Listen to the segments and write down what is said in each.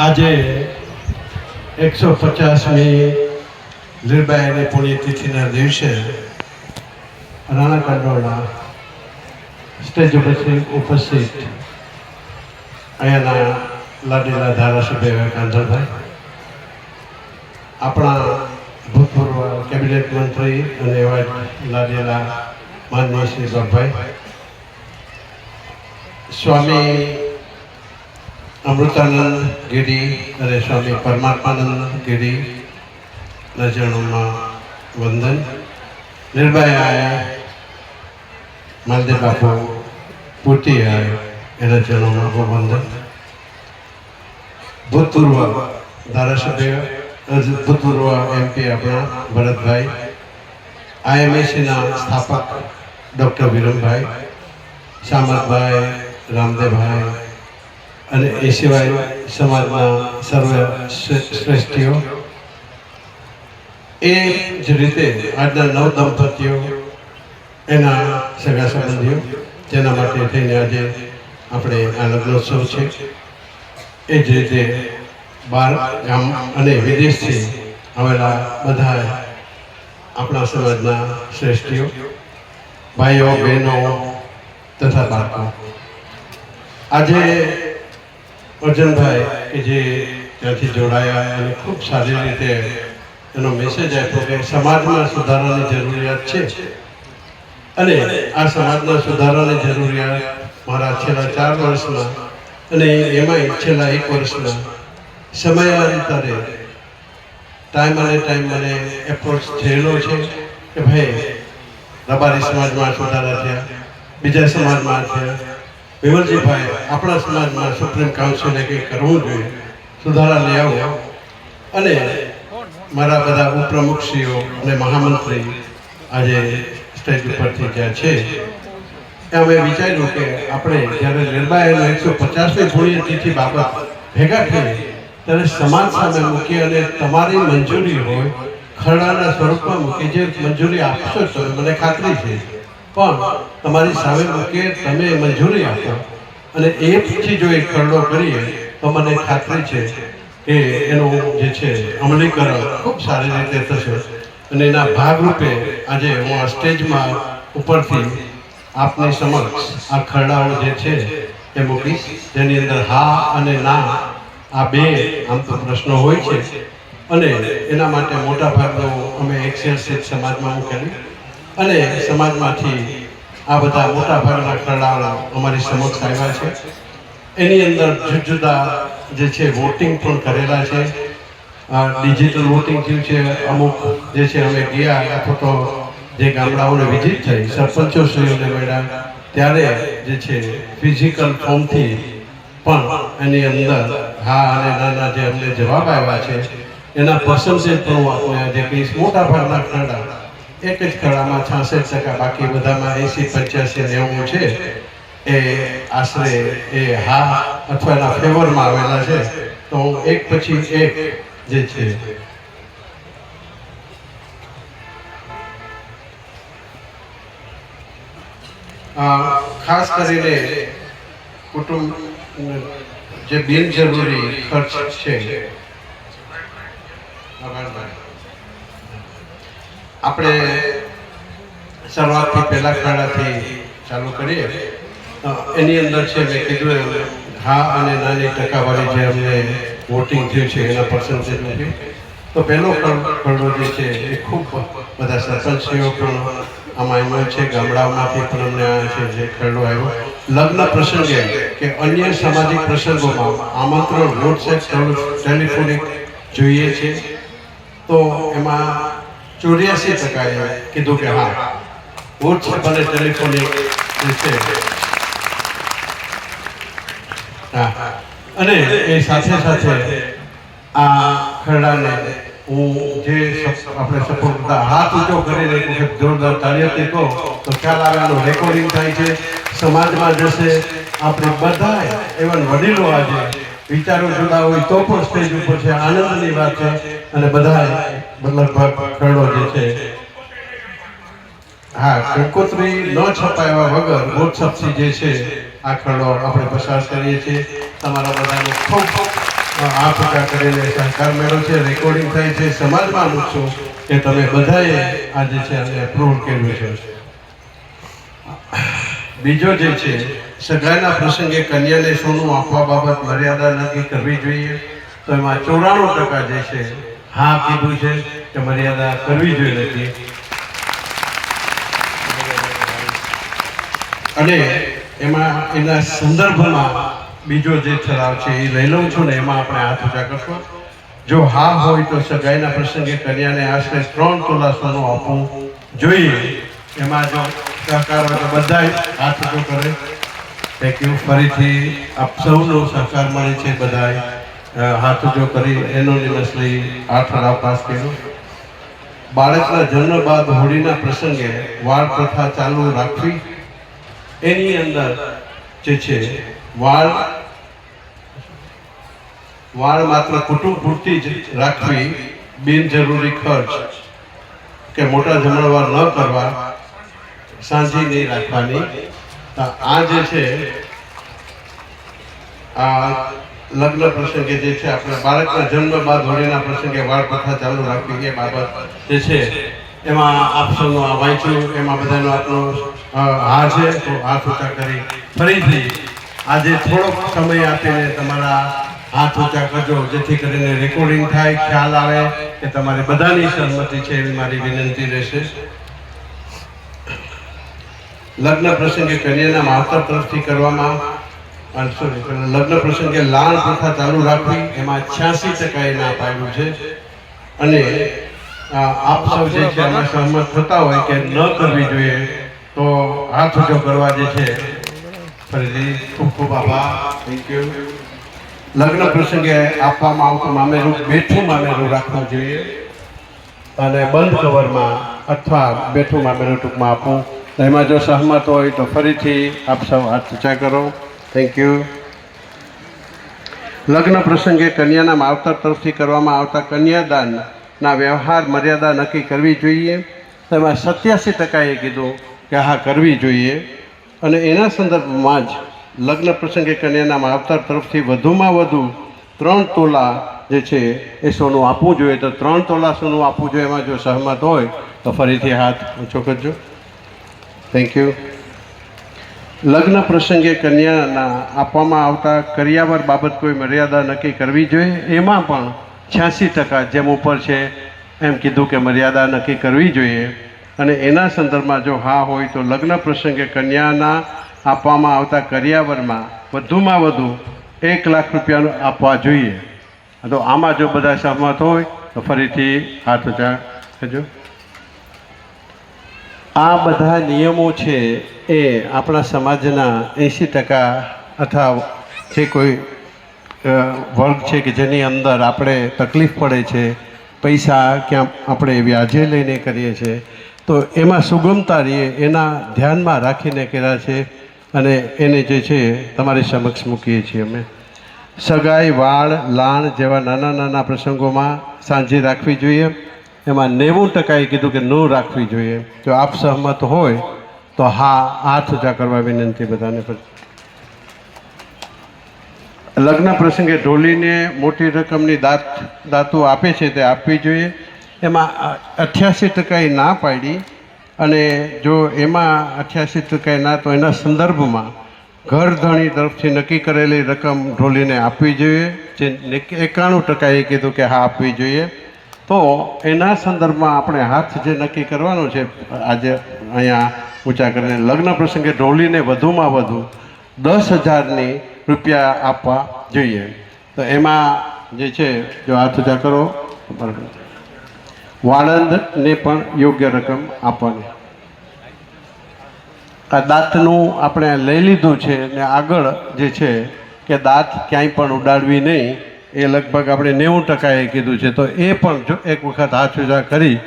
આજે એકસો પચાસમી લીરબાઈની પુણ્યતિથિના દિવસે રાણા કંડોળા સ્ટેજ ઉપરથી ઉપસ્થિત અહીંયાના લાડીલા ધારાસભ્ય એવા કાંધળભાઈ આપણા ભૂતપૂર્વ કેબિનેટ મંત્રી અને એવા લાડીલા માનનીય શ્રી બાપભાઈ સ્વામી અમૃતાનંદ ગીરી અને સ્વામી પરમાત્માનંદ ગીરી ના ચરણોમાં વંદન નિર્ભયાએ માલદેવ બાપુ પૂર્તિ એના જણોમાં વંદન. ભૂતપૂર્વ ધારાસભ્ય ભૂતપૂર્વ એમપી આપણા ભરતભાઈ, આઈએમએસીના સ્થાપક ડૉક્ટર વિરમભાઈ શામતભાઈ રામદેવભાઈ અને એ સિવાય સમાજના સર્વ શ્રે- શ્રેષ્ઠીઓ. એ જ રીતે આજના નવ દંપતીઓ, એના સગા સંબંધીઓ, જેના માટે થઈને આજે આપણે આ લગ્નોત્સવ છે. એ જ રીતે બાર ગામ અને વિદેશથી આવેલા બધા આપણા સમાજના શ્રેષ્ઠીઓ, ભાઈઓ, બહેનો તથા બાળકો. આજે અર્જનભાઈ કે જે ત્યાંથી જોડાયા અને ખૂબ સારી રીતે એનો મેસેજ આપ્યો કે સમાજમાં સુધારાની જરૂરિયાત છે. અને આ સમાજમાં સુધારાની જરૂરિયાત મારા છેલ્લા ચાર વર્ષમાં અને એમાંય છેલ્લા એક વર્ષમાં સમયાંતરે ટાઈમ અને ટાઈમ મને એપ્રોચ થયેલો છે કે ભાઈ રબારી સમાજમાં સુધારા થયા, બીજા સમાજમાં થયા. વિમલજીભાઈ આપણા સમાજમાં સુપ્રીમ કાઉન્સિલે કંઈક કરવું જોઈએ, સુધારા લઈ આવો. અને મારા બધા ઉપપ્રમુખશ્રીઓ અને મહામંત્રી આજે સ્ટેજ ઉપરથી જ્યાં છે. ત્યાં અમે વિચાર્યું કે આપણે જ્યારે નિર્ભયાનો એકસો પચાસમી પુણ્યતિથિ બાબત ભેગા થઈએ, ત્યારે સમાજ સામે મૂકી અને તમારી મંજૂરી હોય, ખરડાના સ્વરૂપમાં મૂકી જે મંજૂરી આપશો તમે, મને ખાતરી છે. પણ તમારી સામે મૂકે તમે મંજૂરી આપો. અને એ પછી જો એક ખરડો કરીએ, તો મને ખાતરી છે કે એનું જે છે, અમલીકરણ ખૂબ સારી રીતે થશે. અને એના ભાગરૂપે આજે હું આ સ્ટેજમાં ઉપરથી આપની સમક્ષ આ ખરડાઓ જે છે, એ મૂકીશ. જેની અંદર હા અને ના આ બે આમ તો પ્રશ્નો હોય છે. અને એના માટે મોટા ભાગનો અમે એક્સેલ સમાજમાં મૂકેલી. અને સમાજમાંથી આ બધા મોટા ભાગના ખરડાઓ અમારી સમક્ષ આવ્યા છે. એની અંદર જુદા જુદા જે છે વોટિંગ પણ કરેલા છે. ડિજિટલ વોટિંગ થયું છે. અમુક જે છે અમે ગયા અથવા તો જે ગામડાઓને વિઝિટ થઈ, સરપંચો શ્રીઓને મળ્યા. ત્યારે જે છે ફિઝિકલ ફોર્મથી પણ એની અંદર હા અને નાના જે અમને જવાબ આવ્યા છે. એના પર્સન્ટેજ પણ હું આપણે આજે કહીશ મોટા ભાગના ખરડા એક જ કળામાં છાસઠ ટકા, બાકી બધામાં એસી, પંચ્યાસી નેવું છે. એ આશરે એ હા અથવા એના ફેવરમાં આવેલા છે. તો હું એક પછી એક જે છે. ખાસ કરીને કુટુંબ, જે બિનજરૂરી ખર્ચ છે. આપણે શરૂઆતથી પહેલા ખાડાથી ચાલુ કરીએ. એની અંદર છે, મેં કીધું એમ, હા અને નાની ટકાવારી જે અમને વોટિંગ થયું છે, એના પર્સન્ટેજ નથી તો પહેલો ખર- ખરડો જે છે, એ ખૂબ બધા સરપંચીઓ પણ આમાં એમાં છે, ગામડાઓમાંથી પણ અમને આ છે, જે ખરડો આવ્યો. લગ્ન પ્રસંગે કે અન્ય સામાજિક પ્રસંગોમાં આમંત્રણ વોટ્સએપ ટેલિફોનિક જોઈએ છે. તો એમાં ચોર્યાસી ટકાએ કીધું કે હા વોટ્સએપ અને ટેલિફોનિક છે. અને એ સાથે સાથે આ ખરડાને હું જે આપણે સપોર્ટ કરતા હાથ ઊંચો કરીને એક વખત જોરદાર તાળીઓથી કહો, તો ખ્યાલ આવે એનું રેકોર્ડિંગ થાય છે, સમાજમાં જશે, આપણે બધા એવન વડીલો આજે વિચારો જુદા હોય તો પણ સ્ટેજ ઉપર છે, આનંદની વાત છે, અને બધા લગભગ ખરડો જે છે. હા કંકોત્રી ન છપાયા વગર વોટ્સઅપથી જે છે, આ ખરડો આપણે પસાર કરીએ છીએ. તમારા બધાને ખૂબ આ હાથ કરીને સહકાર મેળો છે. રેકોર્ડિંગ થાય છે. સમાજમાં મૂકશો કે તમે બધાએ આજે છે અને અપ્રૂવ કર્યું છે. બીજો જે છે, સગાઈના પ્રસંગે કન્યાને સોનું આપવા બાબત મર્યાદા નક્કી કરવી જોઈએ. તો એમાં ચોરાણું ટકા જે છે હા કીધું છે કે મર્યાદા કરવી જોઈએ નથી. અને એમાં એના સંદર્ભમાં બીજો જે ઠરાવ છે એ લઈ લઉં છું ને એમાં આપણે હાથ ઊંચા કરશું. જો હા હોય તો સગાઈના પ્રસંગે કન્યાને આશરે ત્રણ તોલા સોનું આપવું જોઈએ. એમાં જો સહકાર હોય તો બધા હાથ ઊંચો કરે. થેન્ક યુ ફરીથી આપ સૌનો સહકાર મળે છે બધાએ અ, હાથ જો કરી એનોનિમસલી આ ઠરાવ પાસ કર્યો. બાળકના જન્મ બાદ હોળીના પ્રસંગે વાળ પ્રથા ચાલુ રાખવી. એની અંદર જે છે, વાળ વાળ માત્ર કુટુંબ પૂરતી જ રાખવી બિનજરૂરી ખર્ચ કે મોટા જમણવાર ન કરવા સાંજી નહીં રાખવાની. આ જે છે, આ લગ્ન પ્રસંગે જે છે, આપણે બાળકના જન્મ બાદ હોળીના પ્રસંગે વાળ કથા ચાલુ રાખવી એ બાબત જે છે, એમાં આપ સૌનું આ વાંચ્યું, એમાં બધાનો આપનો હા છે, તો હાથ ઊંચા કરી ફરીથી આજે થોડોક સમય આપીને તમારા હાથ ઊંચા કરજો, જેથી કરીને રેકોર્ડિંગ થાય, ખ્યાલ આવે કે તમારે બધાની સહમતિ છે એવી મારી વિનંતી રહેશે. લગ્ન પ્રસંગે કન્યાના માવતર તરફથી કરવામાં લગ્ન પ્રસંગે લાણ પ્રથા ચાલુ રાખવી, એમાં છ્યાસી ટકા એ ના પાડ્યું છે. અને આપ સૌ જે છે એમાં સહમત થતા હોય કે ન કરવી જોઈએ, તો હાથ ઊંચો કરવા જે છે, ફરીથી ખૂબ ખૂબ આભાર. થેન્ક યુ લગ્ન પ્રસંગે આપવામાં આવતું મામેરું, બેઠું મામેરું રાખવું જોઈએ. અને બંધ કવરમાં અથવા બેઠું મામેરું ટૂંકમાં આપવું એમાં જો સહમત હોય તો ફરીથી આપ સૌ હાથ ઊંચા કરો. થેન્ક યુ લગ્ન પ્રસંગે કન્યાના માવતર તરફથી કરવામાં આવતા કન્યાદાનના વ્યવહાર મર્યાદા નક્કી કરવી જોઈએ. તેમાં સત્યાસી ટકાએ કીધું કે હા, કરવી જોઈએ. અને એના સંદર્ભમાં જ લગ્ન પ્રસંગે કન્યાના માવતર તરફથી વધુમાં વધુ ત્રણ તોલા જે છે એ સોનું આપવું જોઈએ. તો ત્રણ તોલા સોનું આપવું જોઈએ. એમાં જો સહમત હોય તો ફરીથી હાથ ઊંચો કરજો. થેન્ક યુ લગ્ન પ્રસંગે કન્યાના આપવામાં આવતા કરિયાવર બાબત કોઈ મર્યાદા નક્કી કરવી જોઈએ? એમાં પણ છ્યાસી ટકા જેમ ઉપર છે, એમ કીધું કે મર્યાદા નક્કી કરવી જોઈએ. અને એના સંદર્ભમાં જો હા હોય તો લગ્ન પ્રસંગે કન્યાના આપવામાં આવતા કરિયાવરમાં વધુમાં વધુ એક લાખ રૂપિયાનું આપવા જોઈએ. તો આમાં જો બધા સહમત હોય, તો ફરીથી હાથ ઊંચા કરજો. આ બધા નિયમો છે એ આપણા સમાજના એંશી ટકા અથવા જે કોઈ વર્ગ છે કે જેની અંદર આપણે તકલીફ પડે છે, પૈસા ક્યાં આપણે વ્યાજે લઈને કરીએ છીએ તો એમાં સુગમતા રહીએ એના ધ્યાનમાં રાખીને કર્યા છે અને એને જે છે તમારી સમક્ષ મૂકીએ છીએ અમે. સગાઈ, વાળ, લાણ જેવા નાના નાના પ્રસંગોમાં સાંજે રાખવી જોઈએ. એમાં નેવું ટકાએ કીધું કે ન રાખવી જોઈએ. જો આપ સહમત હોય તો હા, હાથ ઊંચા કરવા વિનંતી બધાને લગ્ન પ્રસંગે ઢોલીને મોટી રકમની દાત, દાતુ આપે છે તે આપવી જોઈએ. એમાં અઠ્યાસી ટકાએ ના પાડી અને જો એમાં અઠ્યાસી ટકાએ ના તો એના સંદર્ભમાં ઘર ધણી તરફથી નક્કી કરેલી રકમ ઢોલીને આપવી જોઈએ. જે એકાણું ટકાએ કીધું કે હા, આપવી જોઈએ. તો એના સંદર્ભમાં આપણે હાથ જે નક્કી કરવાનો છે, આજે અહીંયા ઊંચા કરીને લગ્ન પ્રસંગે ઢોલીને વધુમાં વધુ દસ હજારની રૂપિયા આપવા જોઈએ. તો એમાં જે છે, જો હાથ ઊંચા કરો. વાળંદને પણ યોગ્ય રકમ આપવાની. આ દાંતનું આપણે લઈ લીધું છે ને આગળ જે છે કે દાંત ક્યાંય પણ ઉડાડવી નહીં. એ લગભગ આપણે નેવું ટકાએ કીધું છે. તો એ પણ જો એક વખત હાથ ઉજા કરી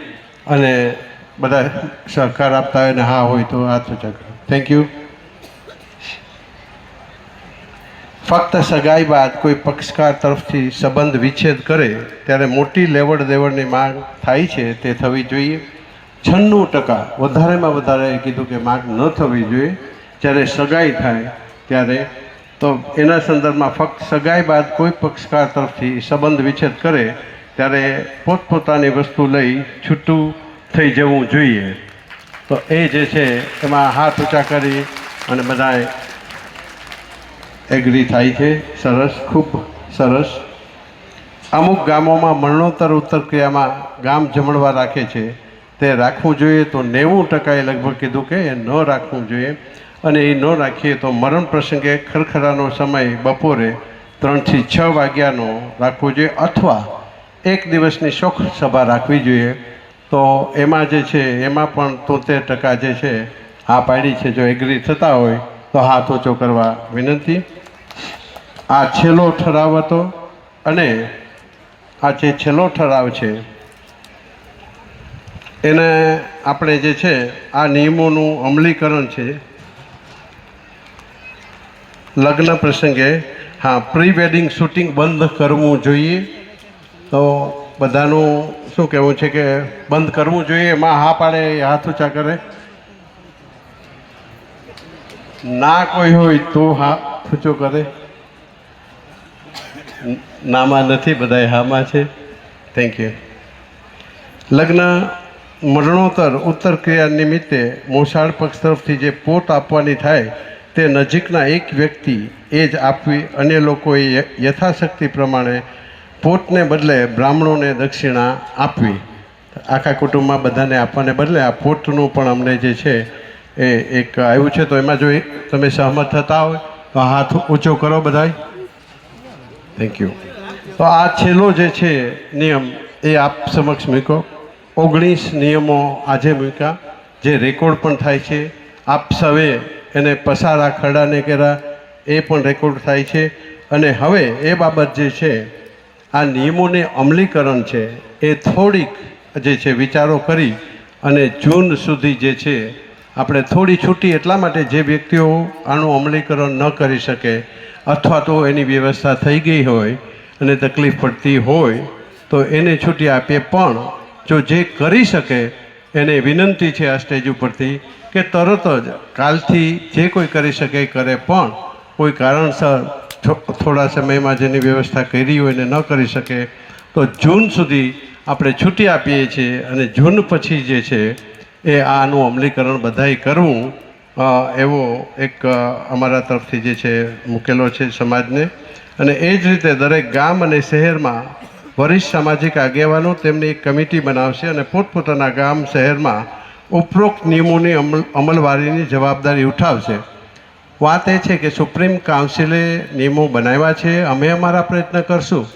અને બધા સહકાર આપતા હોય ને હા હોય તો હાથ ઉજા કરો. થેન્ક યુ ફક્ત સગાઈ બાદ કોઈ પક્ષકાર તરફથી સંબંધ વિચ્છેદ કરે ત્યારે મોટી લેવડ દેવડની માંગ થાય છે તે થવી જોઈએ. છન્નું ટકા વધારેમાં વધારે કીધું કે માંગ ન થવી જોઈએ. જ્યારે સગાઈ થાય ત્યારે તો એના સંદર્ભમાં ફક્ત સગાઈ બાદ કોઈ પક્ષકાર તરફથી સંબંધ વિચ્છેદ કરે, ત્યારે પોતપોતાની વસ્તુ લઈ છૂટું થઈ જવું જોઈએ. તો એ જે છે, એમાં હાથ ઊંચા કરી અને બધાએ એગ્રી થાય છે. સરસ, ખૂબ સરસ. અમુક ગામોમાં મરણોત્તર ઉત્તર ક્રિયામાં ગામ જમણવા રાખે છે. તે રાખવું જોઈએ તો નેવું ટકાએ લગભગ કીધું કે એ ન રાખવું જોઈએ. અને એ ન રાખીએ તો મરણ પ્રસંગે ખરખરાનો સમય બપોરે ત્રણથી છ વાગ્યાનો રાખવો જોઈએ અથવા એક દિવસની શોખ સભા રાખવી જોઈએ. તો એમાં જે છે, એમાં પણ તોતેર ટકા જે છે, હા પાડી છે. જો એગ્રી થતા હોય, તો હાથ ઓછો કરવા વિનંતી. આ છેલ્લો ઠરાવ હતો અને આ જે છેલ્લો ઠરાવ છે, એને આપણે જે છે, આ નિયમોનું અમલીકરણ છે. લગ્ન પ્રસંગે, હા પ્રી વેડિંગ શૂટિંગ બંધ કરવું જોઈએ. તો બધાનું શું કહેવું છે કે બંધ કરવું જોઈએ? એમાં હા પાડે, હાથ ઊંચા કરે. ના કોઈ હોય તો હા ઊંચો કરે. નામાં નથી, બધાય હામાં છે. થેન્ક યુ લગ્ન મરણોત્તર, ઉત્તર ક્રિયા નિમિત્તે મોસાળ પક્ષ તરફથી જે પોત આપવાની થાય તે નજીકના એક વ્યક્તિ એ જ આપવી અન્ય લોકોએ યથાશક્તિ પ્રમાણે પોતને બદલે બ્રાહ્મણોને દક્ષિણા આપવી. આખા કુટુંબમાં બધાને આપવાને બદલે આ પોતનું પણ અમને જે છે એ એક આવ્યું છે. તો એમાં જો તમે સહમત થતા હોય તો હાથ ઊંચો કરો બધાય. થેન્ક યુ તો આ છેલ્લો જે છે નિયમ એ આપ સમક્ષ મૂકો ઓગણીસ નિયમો આજે મૂક્યા. જે રેકોર્ડ પણ થાય છે. આપ સવે એને પસારા ખરડાને કર્યા, એ પણ રેકોર્ડ થાય છે. અને હવે એ બાબત જે છે, આ નિયમોને અમલીકરણ છે, એ થોડીક જે છે વિચારો કરી અને જૂન સુધી જે છે, આપણે થોડી છૂટી એટલા માટે જે વ્યક્તિઓ આનું અમલીકરણ ન કરી શકે અથવા તો એની વ્યવસ્થા થઈ ગઈ હોય અને તકલીફ પડતી હોય, તો એને છૂટી આપીએ. પણ જો જે કરી શકે એને વિનંતી છે આ સ્ટેજ ઉપરથી કે તરત જ કાલથી જે કોઈ કરી શકે કરે, પણ કોઈ કારણસર થોડા સમયમાં જેની વ્યવસ્થા કરી હોય ને ન કરી શકે, તો જૂન સુધી આપણે છૂટી આપીએ છીએ અને જૂન પછી જે છે એ આનું અમલીકરણ બધાએ કરવું એવો એક અમારા તરફથી જે છે, મૂકેલો છે સમાજને. અને એ જ રીતે દરેક ગામ અને શહેરમાં વરિષ્ઠ સામાજિક આગેવાનો તેમની એક કમિટી બનાવશે અને પોતપોતાના ગામ શહેરમાં ઉપરોક્ત નિયમોની અમલ અમલવારીની જવાબદારી ઉઠાવશે. વાત એ છે કે સુપ્રીમ કાઉન્સિલે નિયમો બનાવ્યા છે, અમે અમારા પ્રયત્ન કરશું.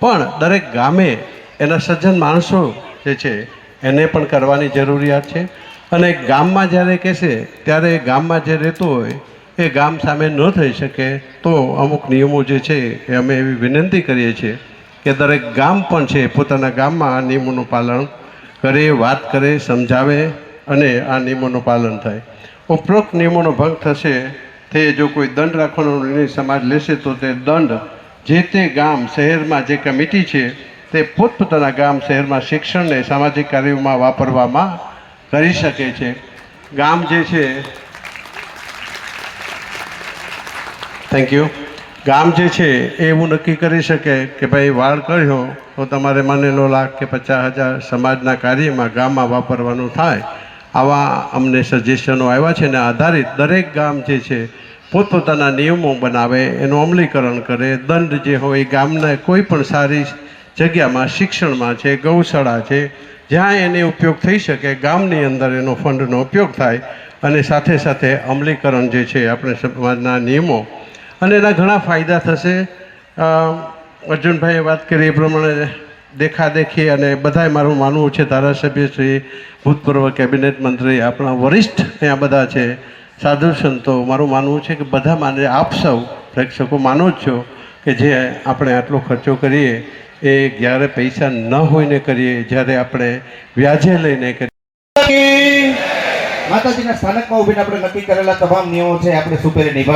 પણ દરેક ગામે એના સજ્જન માણસો જે છે, એને પણ કરવાની જરૂરિયાત છે. અને ગામમાં જ્યારે કહેશે, ત્યારે ગામમાં જે રહેતો હોય, એ ગામ સામે ન થઈ શકે તો અમુક નિયમો જે છે, એ અમે એવી વિનંતી કરીએ છીએ. કે દરેક ગામ પણ છે, પોતાના ગામમાં આ નિયમોનું પાલન કરે, વાત કરે, સમજાવે અને આ નિયમોનું પાલન થાય. ઉપરોક્ત નિયમોનો ભંગ થશે, તે જો કોઈ દંડ રાખવાનો નિર્ણય સમાજ લેશે, તો તે દંડ જે તે ગામ, શહેરમાં જે કમિટી છે, તે પોતપોતાના ગામ, શહેરમાં શિક્ષણને સામાજિક કાર્યોમાં વાપરવામાં કરી શકે છે. ગામ જે છે થેન્ક યુ ગામ જે છે, એ એવું નક્કી કરી શકે કે ભાઈ વાળ કર્યો, તો તમારે માનેલો લાખ કે પચાસ હજાર સમાજના કાર્યમાં ગામમાં વાપરવાનું થાય. આવા અમને સજેશનો આવ્યા છે ને આધારિત દરેક ગામ જે છે, પોતપોતાના નિયમો બનાવે, એનું અમલીકરણ કરે, દંડ જે હોય ગામના કોઈ પણ સારી જગ્યામાં, શિક્ષણમાં છે, ગૌશાળા છે, જ્યાં એને ઉપયોગ થઈ શકે, ગામની અંદર એનો ફંડનો ઉપયોગ થાય અને સાથે સાથે અમલીકરણ જે છે, આપણે સમાજના નિયમો અને એના ઘણા ફાયદા થશે. અર્જુનભાઈએ વાત કરી એ પ્રમાણે દેખાદેખી અને બધાય મારું માનવું છે ધારાસભ્ય શ્રી, ભૂતપૂર્વ કેબિનેટ મંત્રી, આપણા વરિષ્ઠ અહીંયા બધા છે. સાધુ સંતો, મારું માનવું છે કે બધા માને, આપ સૌ પ્રેક્ષકો માનો જ છો કે જે આપણે આટલો ખર્ચો કરીએ એ જ્યારે પૈસા ન હોઈને કરીએ, જ્યારે આપણે વ્યાજે લઈને કરીએ. માતાજીના સ્થાનકમાં ઉભીને આપણે નક્કી કરેલા તમામ નિયમો છે, આપણે સુપેરે નિભાવ